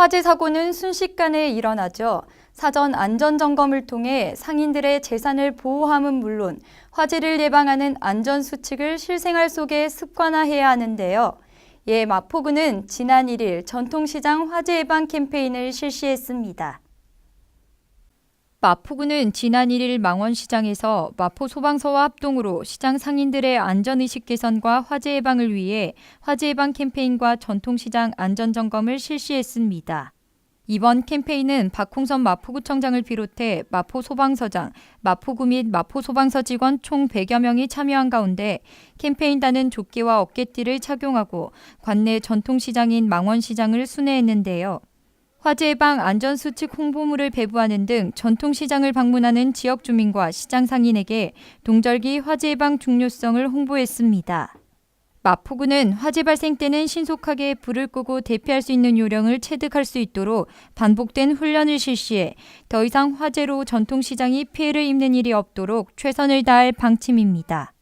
화재 사고는 순식간에 일어나죠. 사전 안전 점검을 통해 상인들의 재산을 보호함은 물론 화재를 예방하는 안전 수칙을 실생활 속에 습관화해야 하는데요. 예, 마포구는 지난 1일 전통시장 화재 예방 캠페인을 실시했습니다. 마포구는 지난 1일 망원시장에서 마포 소방서와 합동으로 시장 상인들의 안전의식 개선과 화재 예방을 위해 화재 예방 캠페인과 전통시장 안전점검을 실시했습니다. 이번 캠페인은 박홍선 마포구청장을 비롯해 마포 소방서장, 마포구 및 마포 소방서 직원 총 100여 명이 참여한 가운데 캠페인단은 조끼와 어깨띠를 착용하고 관내 전통시장인 망원시장을 순회했는데요. 화재 예방 안전수칙 홍보물을 배부하는 등 전통시장을 방문하는 지역 주민과 시장 상인에게 동절기 화재 예방 중요성을 홍보했습니다. 마포구는 화재 발생 때는 신속하게 불을 끄고 대피할 수 있는 요령을 체득할 수 있도록 반복된 훈련을 실시해 더 이상 화재로 전통시장이 피해를 입는 일이 없도록 최선을 다할 방침입니다.